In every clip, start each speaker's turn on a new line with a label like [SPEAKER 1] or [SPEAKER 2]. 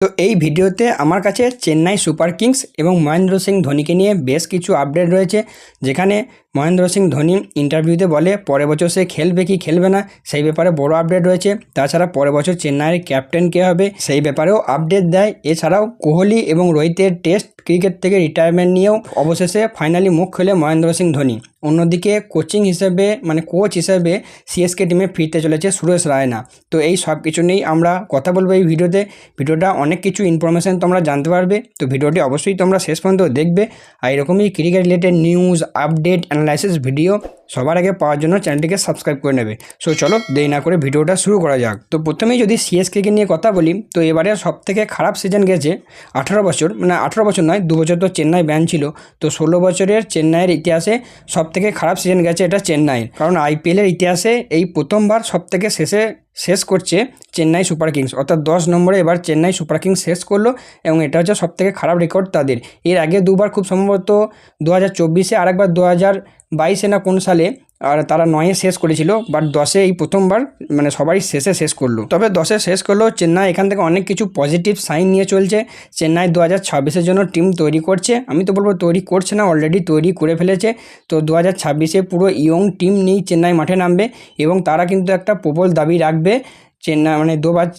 [SPEAKER 1] তো এই ভিডিওতে আমার কাছে চেন্নাই সুপার কিংস এবং মহেন্দ্র সিং ধোনিকে নিয়ে বেশ কিছু আপডেট রয়েছে, যেখানে মহেন্দ্র সিং ধোনি ইন্টারভিউতে বলে, পরের বছর সে খেলবে কি খেলবে না, সেই ব্যাপারে বড় আপডেট রয়েছে। তাছাড়া পরের বছর চেন্নাইয়ের ক্যাপ্টেন কে হবে, সেই ব্যাপারেও আপডেট দেয়। এছাড়াও কোহলি এবং রোহিতের টেস্ট ক্রিকেট থেকে রিটায়ারমেন্ট নিয়েও অবশেষে ফাইনালি মুখ খেলে মহেন্দ্র সিং ধোনি। অন্যদিকে কোচিং হিসেবে মানে কোচ হিসেবে সিএসকে টিমে ফিরতে চলেছে সুরেশ রায়না। তো এই সব কিছু নিয়েই আমরা কথা বলব এই ভিডিওতে। ভিডিওটা অনেক কিছু ইনফরমেশান তোমরা জানতে পারবে। তো ভিডিওটি অবশ্যই তোমরা শেষ পর্যন্ত দেখবে। আর এরকমই cricket related news update analysis video সবার আগে পাওয়ার জন্য চ্যানেলটিকে সাবস্ক্রাইব করে নেবে। সো চলো দেরি না করে ভিডিওটা শুরু করা যাক। তো প্রথমেই যদি সিএসকে নিয়ে কথা বলি, তো এবারে সব থেকে খারাপ সিজন গেছে আঠারো বছর মানে আঠারো বছর নয়, দু বছর তো চেন্নাই ব্যান ছিল। তো ষোলো বছরের চেন্নাইয়ের ইতিহাসে সব থেকে খারাপ সিজন গেছে এটা চেন্নাইয়ের। কারণ আইপিএলের ইতিহাসে এই প্রথমবার সব থেকে শেষে শেষ করছে চেন্নাই সুপার কিংস। অর্থাৎ দশ নম্বরে এবার চেন্নাই সুপার কিংস শেষ করল এবং এটা হচ্ছে সবথেকে খারাপ রেকর্ড তাদের। এর আগে দুবার খুব সম্ভবত দু হাজার চব্বিশে আরেকবার দু হাজার বাইশে না কোন সালে আর তারা নয়ে শেষ করেছিল বাট দশে এই প্রথমবার মানে সবাই শেষে শেষ করল। তবে দশে শেষ করল, চেন্নাই এখান থেকে অনেক কিছু পজিটিভ সাইন নিয়ে চলছে। চেন্নাই দু হাজার ছাব্বিশের জন্য টিম তৈরি করছে। আমি তো বলব তৈরি করছে না অলরেডি তৈরি করে ফেলেছে। তো দু হাজার ছাব্বিশে পুরো ইয়ং টিম নিয়েই চেন্নাই মাঠে নামবে এবং তারা কিন্তু একটা প্রবল দাবি রাখবে। চেন্নাই মানে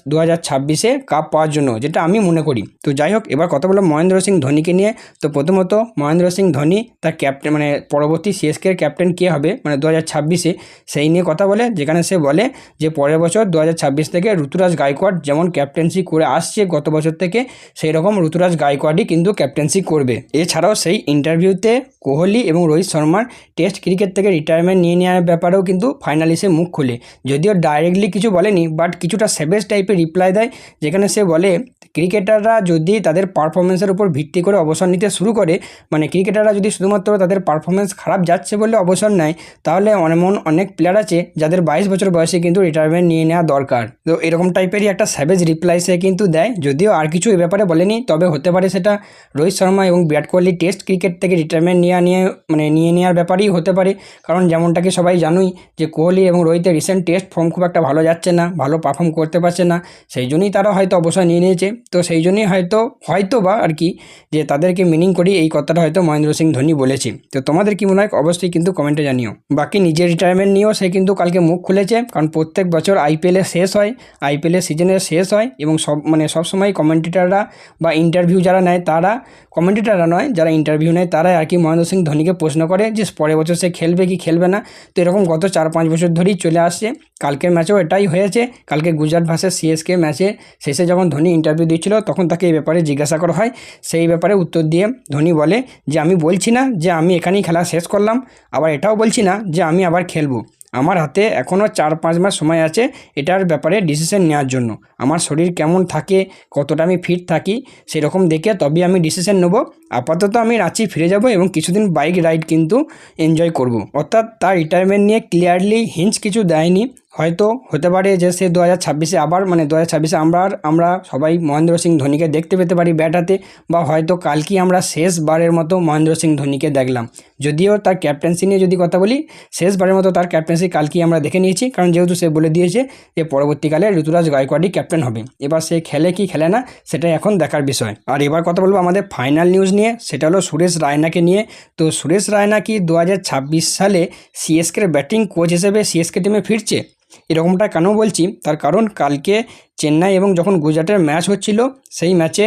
[SPEAKER 1] দু হাজার ছাব্বিশে কাপ পাওয়ার জন্য, যেটা আমি মনে করি। তো যাই হোক, এবার কথা বললাম মহেন্দ্র সিং ধোনিকে নিয়ে। তো প্রথমত মহেন্দ্র সিং ধোনি, তার ক্যাপ্টেন মানে পরবর্তী সিএসকের ক্যাপ্টেন কে হবে মানে দু হাজার ছাব্বিশে, সেই নিয়ে কথা বলে, যেখানে সে বলে যে পরের বছর দু হাজার ছাব্বিশ থেকে ঋতুরাজ গায়কোয়াড় যেমন ক্যাপ্টেন্সি করে আসছে গত বছর থেকে, সেই রকম ঋতুরাজ গায়কোয়াড়ই কিন্তু ক্যাপ্টেন্সি করবে। এছাড়াও সেই ইন্টারভিউতে কোহলি এবং রোহিত শর্মার টেস্ট ক্রিকেট থেকে রিটায়ারমেন্ট নিয়ে নেওয়ার ব্যাপারেও কিন্তু ফাইনালিসে মুখ খুলে। যদিও ডাইরেক্টলি কিছু বলেনি বাট কিছুটা সেভেজ টাইপের রিপ্লাই দেয়, যেখানে সে বলে, ক্রিকেটাররা যদি তাদের পারফরমেন্সের উপর ভিত্তি করে অবসর নিতে শুরু করে মানে ক্রিকেটাররা যদি শুধুমাত্র তাদের পারফরমেন্স খারাপ যাচ্ছে বলে অবসর নেয়, তাহলে এমন অনেক প্লেয়ার আছে যাদের বাইশ বছর বয়সে কিন্তু রিটায়ারমেন্ট নিয়ে নেওয়া দরকার। তো এরকম টাইপেরই একটা স্যাভেজ রিপ্লাই সে কিন্তু দেয়, যদিও আর কিছু এ ব্যাপারে বলেনি, তবে হতে পারে সেটা রোহিত শর্মা এবং বিরাট কোহলি টেস্ট ক্রিকেট থেকে রিটায়ারমেন্ট নেওয়া নিয়ে মানে নিয়ে নেওয়ার ব্যাপারেই হতে পারে। কারণ যেমনটাকে সবাই জানুই যে কোহলি এবং রোহিতের রিসেন্ট টেস্ট ফর্ম খুব একটা ভালো যাচ্ছে না, ভালো পারফর্ম করতে পারছে না, সেই জন্যই তারা হয়তো অবসর নিয়ে নিয়েছে। তো সেই জন্যই হয়তো হয়তো বা আর কি যে তাদেরকে মিনিং করি এই কথাটা হয়তো মহেন্দ্র সিং ধোনি বলেছে। তো তোমাদের কি মনে হয়? অবশ্যই কিন্তু কমেন্টে জানিও। বাকি নিজের রিটায়ারমেন্ট নিয়েও সে কিন্তু কালকে মুখ খুলেছে, কারণ প্রত্যেক বছর আইপিএলে শেষ হয় আইপিএলের সিজনের শেষ হয় এবং সব মানে সবসময় কমেন্টেটাররা বা ইন্টারভিউ যারা নেয় তারা কমেন্টেটাররা নয়, যারা ইন্টারভিউ নেয় তারাই আর কি মহেন্দ্র সিং ধোনিকে প্রশ্ন করে যে পরের বছর সে খেলবে কি খেলবে না। তো এরকম গত চার পাঁচ বছর ধরেই চলে আসছে। কালকের ম্যাচেও এটাই হয়েছে। কালকে গুজরাট ভার্সেস সিএসকে ম্যাচে শেষে যখন ধোনি ইন্টারভিউ দিচ্ছিল, তখন তাকে এই ব্যাপারে জিজ্ঞাসা করা হয়। সেই ব্যাপারে উত্তর দিয়ে ধোনি বলে যে, আমি বলছি না যে, আমি এখানেই খেলা শেষ করলাম। আবার এটাও বলছি না যে, আমি আবার খেলব। আমার হাতে এখনও চার পাঁচ মাস সময় আছে এটার ব্যাপারে ডিসিশন নেওয়ার জন্য। আমার শরীর কেমন থাকে, কতটা আমি ফিট থাকি, সেরকম দেখে তবেই আমি ডিসিশন নেব। আপাতত আমি রাঁচি ফিরে যাব এবং কিছুদিন বাইক রাইড কিন্তু এনজয় করব। অর্থাৎ তার রিটায়ারমেন্ট নিয়ে ক্লিয়ারলি হিঞ্চ কিছু দেয়নি। হয়তো হতে পারে যে সে দু হাজার ছাব্বিশে আবার মানে দু হাজার ছাব্বিশে আমরা আমরা সবাই মহেন্দ্র সিং ধোনিকে দেখতে পেতে পারি ব্যাট হাতে বা হয়তো কালকেই আমরা শেষবারের মতো মহেন্দ্র সিং ধোনিকে দেখলাম। যদিও তার ক্যাপ্টেন্সি নিয়ে যদি কথা বলি, শেষবারের মতো তার ক্যাপ্টেন্সি কালকেই আমরা দেখে নিয়েছি, কারণ যেহেতু সে বলে দিয়েছে যে পরবর্তীকালে ঋতুরাজ গায়কোয়াড়ই ক্যাপ্টেন হবে। এবার সে খেলে কি খেলে না, সেটাই এখন দেখার বিষয়। আর এবার কথা বলব আমাদের ফাইনাল নিউজ নিয়ে, সেটা হলো সুরেশ রায়নাকে নিয়ে। তো সুরেশ রায়না কি দু হাজার ছাব্বিশ সালে সিএসকের ব্যাটিং কোচ হিসেবে সিএসকে টিমে ফিরছে? এরকমটা কেন বলছি? তার কারণ কালকে চেন্নাই এবং যখন গুজরাটের ম্যাচ হচ্ছিল সেই ম্যাচে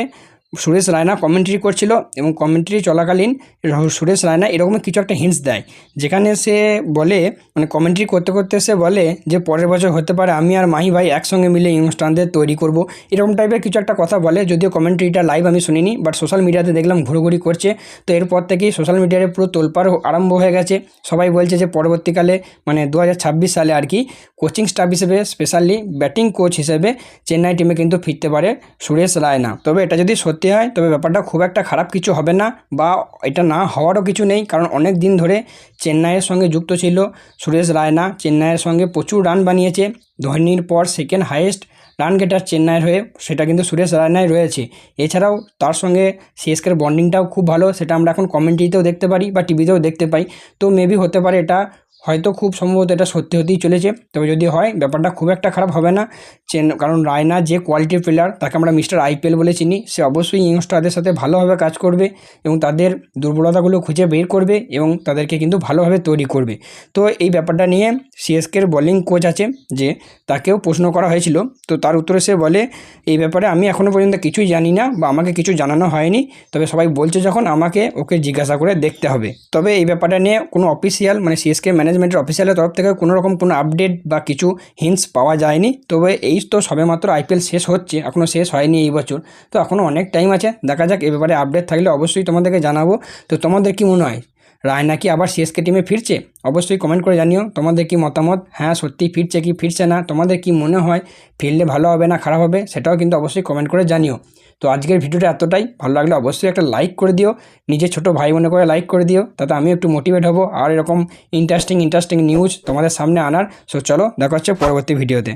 [SPEAKER 1] সুরেশ রায়না কমেন্ট্রি করছিল এবং কমেন্ট্রি চলাকালীন সুরেশ রায়না এরকম কিছু একটা হিন্টস দেয়। যেখানে সে বলে মানে কমেন্ট্রি করতে করতে সে বলে যে, পরের বছর হতে পারে আমি আর মাহি ভাই একসঙ্গে মিলে ইংস্টানদের তৈরি করব। এরকম টাইপের কিছু একটা কথা বলে, যদিও কমেন্ট্রিটা লাইভ আমি শুনিনি বাট সোশ্যাল মিডিয়াতে দেখলাম ঘুরোঘুরি করছে। তো এরপর থেকেই সোশ্যাল মিডিয়ায় পুরো তোলপাড় আরম্ভ হয়ে গেছে। সবাই বলছে যে, পরবর্তীকালে মানে দু হাজার ছাব্বিশ সালে আর কি কোচিং স্টাফ হিসেবে স্পেশালি ব্যাটিং কোচ হিসেবে, চেন্নাই টিমে কিন্তু ফিরতে পারে সুরেশ রায়না। তবে এটা যদি হয়, তবে ব্যাপারটা খুব একটা খারাপ কিছু হবে না বা এটা না হওয়ারও কিছু নেই। কারণ অনেক দিন ধরে চেন্নাইয়ের সঙ্গে যুক্ত ছিল সুরেশ রায়না। চেন্নাইয়ের সঙ্গে প্রচুর রান বানিয়েছে। ধোনির পর সেকেন্ড হাইয়েস্ট রান গেটার চেন্নাইয়ের হয়ে সেটা কিন্তু সুরেশ রায়নাই রয়েছে। এছাড়াও তার সঙ্গে সিএসকের বন্ডিংটাও খুব ভালো, সেটা আমরা এখন কমেন্ট্রিতেও দেখতে পারি বা টিভিতেও দেখতে পাই। তো মেবি হতে পারে এটা হয়তো খুব সম্ভবত এটা সত্যি হতেই চলেছে। তবে যদি হয়, ব্যাপারটা খুব একটা খারাপ হবে না। চেন, কারণ রায়না যে কোয়ালিটির প্লেয়ার তাকে আমরা মিস্টার আইপিএল বলে চিনি, সে অবশ্যই ইয়ংস্টারদের সাথে ভালোভাবে কাজ করবে এবং তাদের দুর্বলতাগুলো খুঁজে বের করবে এবং তাদেরকে কিন্তু ভালোভাবে তৈরি করবে। তো এই ব্যাপারটা নিয়ে সিএসকের বোলিং কোচ আছে যে, তাকেও প্রশ্ন করা হয়েছিল। তো তার উত্তরে সে বলে, এই ব্যাপারে আমি এখনও পর্যন্ত কিছুই জানি না বা আমাকে কিছু জানানো হয়নি। তবে সবাই বলছে যখন আমাকে ওকে জিজ্ঞাসা করে দেখতে হবে। তবে এই ব্যাপারটা নিয়ে কোনো অফিসিয়াল মানে সিএসকে ম্যানেজমেন্টের অফিসিয়ালের তরফ থেকে কোনো রকম কোনো আপডেট বা কিছু হিন্টস পাওয়া যায়নি। তবে এই তো সবেমাত্র আইপিএল শেষ হচ্ছে এখনও শেষ হয়নি এই বছর। তো এখনও অনেক টাইম আছে, দেখা যাক এ ব্যাপারে আপডেট থাকলে অবশ্যই তোমাদেরকে জানাব। তো তোমাদের কি মনে হয় রায়না কি আবার সিএসকে টিমে ফিরছে? অবশ্যই কমেন্ট করে জানিও, তোমাদের কি মতামত? হ্যাঁ সত্যি ফিরছে কি ফিরছে না? তোমাদের কি মনে হয়, ফিরলে ভালো হবে না খারাপ হবে? সেটাও কিন্তু অবশ্যই কমেন্ট করে জানিও। তো আজকের ভিডিওটা এতটাই। ভালো লাগলে অবশ্যই একটা লাইক করে দিও। নিজের ছোট ভাই মনে করে লাইক করে দিও। তাতে আমি একটু মোটিভেট হব। আর এরকম ইন্টারেস্টিং ইন্টারেস্টিং নিউজ তোমাদের সামনে আনার। সো চলো, দেখা হচ্ছে পরবর্তী ভিডিওতে